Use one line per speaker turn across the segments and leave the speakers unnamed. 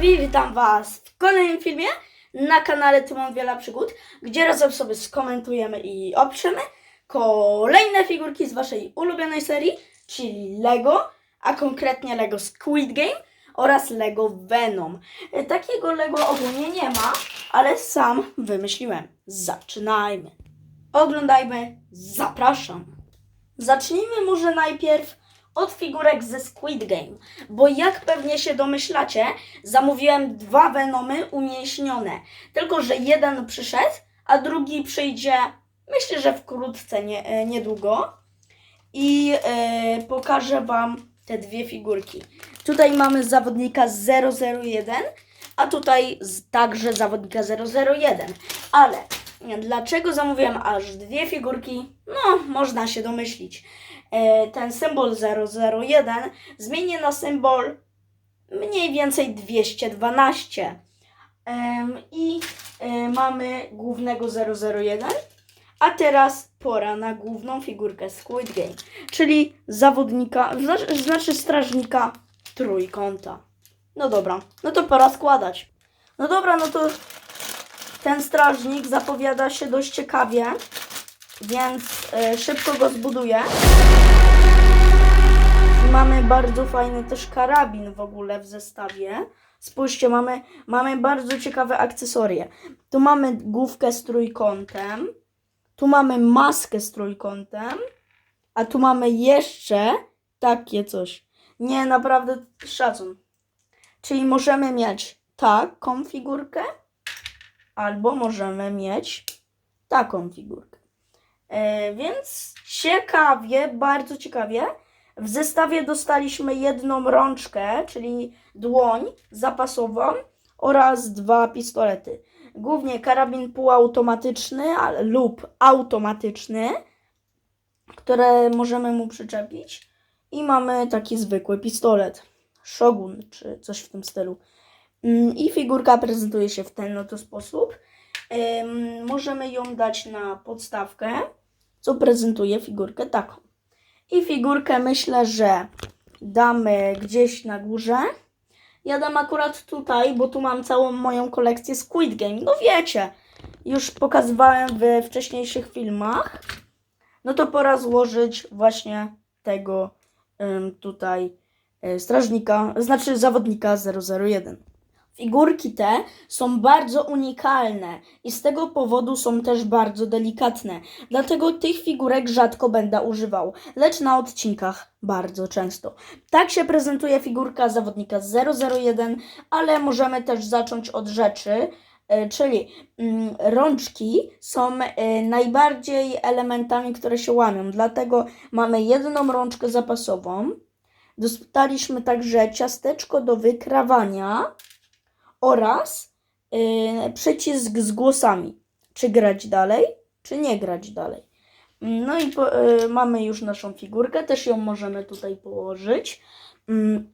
Witam Was w kolejnym filmie na kanale Tu mam wiele przygód, gdzie razem sobie skomentujemy i oprzemy kolejne figurki z Waszej ulubionej serii, czyli Lego, a konkretnie Lego Squid Game oraz Lego Venom. E, Takiego Lego ogólnie nie ma, ale sam wymyśliłem. Zaczynajmy. Oglądajmy, zapraszam. Zacznijmy może najpierw od figurek ze Squid Game, bo jak pewnie się domyślacie, zamówiłem dwa Venomy umieśnione. Tylko, że jeden przyszedł, a drugi przyjdzie, myślę, że wkrótce, nie, e, niedługo. I e, pokażę Wam te dwie figurki. Tutaj mamy zawodnika 001, a tutaj także zawodnika 001. Ale dlaczego zamówiłem aż dwie figurki? No, można się domyślić e, ten symbol 001 zmienię na symbol mniej więcej 212. Em, I e, mamy głównego 001. A teraz pora na główną figurkę Squid Game, czyli zawodnika, znaczy, znaczy strażnika trójkąta. No dobra, no to pora składać. No dobra, no to ten strażnik zapowiada się dość ciekawie, więc e, szybko go zbuduję. Mamy bardzo fajny też karabin w ogóle w zestawie. Spójrzcie, mamy, mamy bardzo ciekawe akcesorie. Tu mamy główkę z trójkątem, tu mamy maskę z trójkątem, a tu mamy jeszcze takie coś. Nie, naprawdę szacun. Czyli możemy mieć taką figurkę, albo możemy mieć taką figurkę. E, więc ciekawie, bardzo ciekawie. W zestawie dostaliśmy jedną rączkę, czyli dłoń zapasową oraz dwa pistolety. Głównie karabin półautomatyczny lub automatyczny, które możemy mu przyczepić. I mamy taki zwykły pistolet. Shogun, czy coś w tym stylu. Mm, I figurka prezentuje się w ten oto sposób. Możemy ją dać na podstawkę, co prezentuje figurkę taką. I figurkę myślę, że damy gdzieś na górze. Ja dam akurat tutaj, bo tu mam całą moją kolekcję Squid Game. No wiecie, już pokazywałem we wcześniejszych filmach. No to pora złożyć właśnie tego tutaj y, strażnika, znaczy zawodnika 001. Figurki te są bardzo unikalne i z tego powodu są też bardzo delikatne. Dlatego tych figurek rzadko będę używał, lecz na odcinkach bardzo często. Tak się prezentuje figurka zawodnika 001, ale możemy też zacząć od rzeczy, e, czyli mm, rączki są e, najbardziej elementami, które się łamią. Dlatego mamy jedną rączkę zapasową. Dostaliśmy także ciasteczko do wykrawania oraz y, przycisk z głosami. Czy grać dalej, czy nie grać dalej. No i po, y, mamy już naszą figurkę, też ją możemy tutaj położyć. Mm,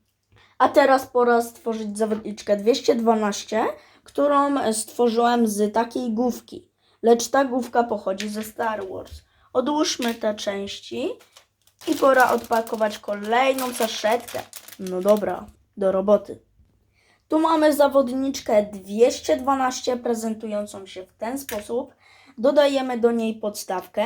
A teraz pora stworzyć zawodniczkę 212, którą stworzyłem z takiej główki. Lecz ta główka pochodzi ze Star Wars. Odłóżmy te części i pora odpakować kolejną saszetkę. No dobra, do roboty. Tu mamy zawodniczkę 212 prezentującą się w ten sposób. Dodajemy do niej podstawkę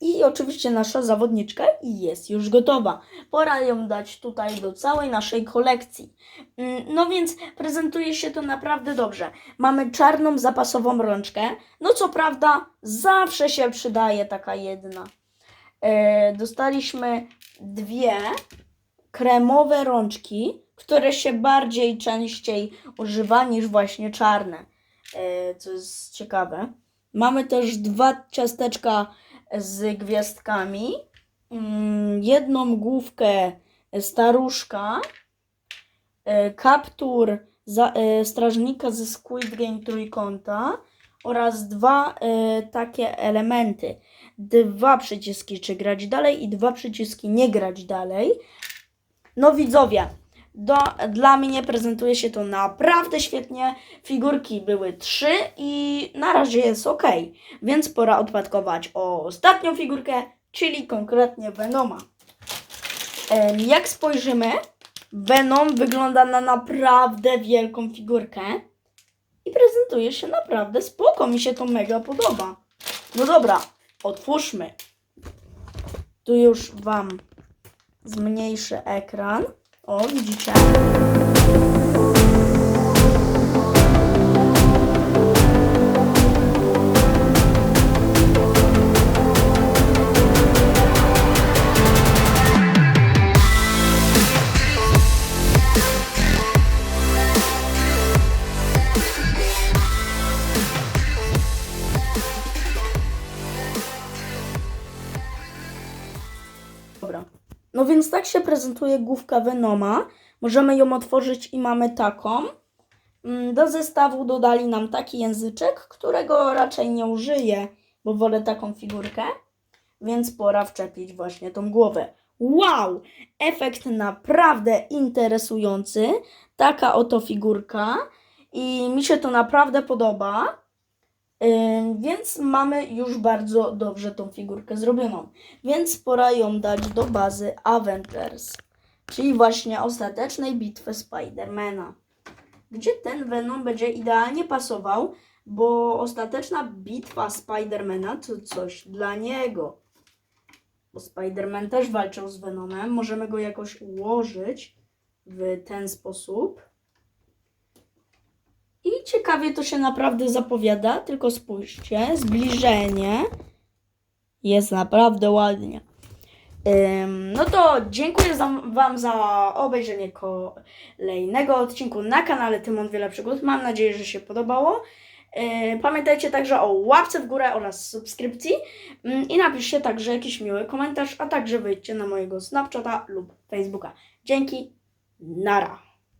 i oczywiście nasza zawodniczka jest już gotowa. Pora ją dać tutaj do całej naszej kolekcji. Mm, No więc prezentuje się to naprawdę dobrze. Mamy czarną zapasową rączkę. No co prawda zawsze się przydaje taka jedna. E, dostaliśmy dwie kremowe rączki, które się bardziej częściej używa niż właśnie czarne, e, co jest ciekawe. Mamy też dwa ciasteczka z gwiazdkami, mm, jedną główkę staruszka, e, kaptur e, strażnika ze Squid Game trójkąta oraz dwa takie elementy. Dwa przyciski, czy grać dalej i dwa przyciski nie grać dalej. No widzowie, do, dla mnie prezentuje się to naprawdę świetnie. Figurki były trzy i na razie jest ok. Więc pora odpadkować ostatnią figurkę, czyli konkretnie Venoma. Jak spojrzymy, Venom wygląda na naprawdę wielką figurkę i prezentuje się naprawdę spoko. Mi się to mega podoba. No dobra, otwórzmy. Tu już Wam zmniejszę ekran. O, widzicie? No więc tak się prezentuje główka Venoma. Możemy ją otworzyć i mamy taką. Mm, Do zestawu dodali nam taki języczek, którego raczej nie użyję, bo wolę taką figurkę. Więc pora wczepić właśnie tą głowę. Wow! Efekt naprawdę interesujący. Taka oto figurka. I mi się to naprawdę podoba. Więc mamy już bardzo dobrze tą figurkę zrobioną. Więc pora ją dać do bazy Avengers, czyli właśnie ostatecznej bitwy Spidermana. Gdzie ten Venom będzie idealnie pasował, bo ostateczna bitwa Spidermana to coś dla niego. Bo Spiderman też walczył z Venomem. Możemy go jakoś ułożyć w ten sposób. I ciekawie to się naprawdę zapowiada, tylko spójrzcie, zbliżenie jest naprawdę ładnie. No to dziękuję za, Wam za obejrzenie kolejnego odcinku na kanale Tymon Wiele Przygód. Mam nadzieję, że się podobało. Pamiętajcie także o łapce w górę oraz subskrypcji Ym, i napiszcie także jakiś miły komentarz, a także wejdźcie na mojego Snapchata lub Facebooka. Dzięki, nara.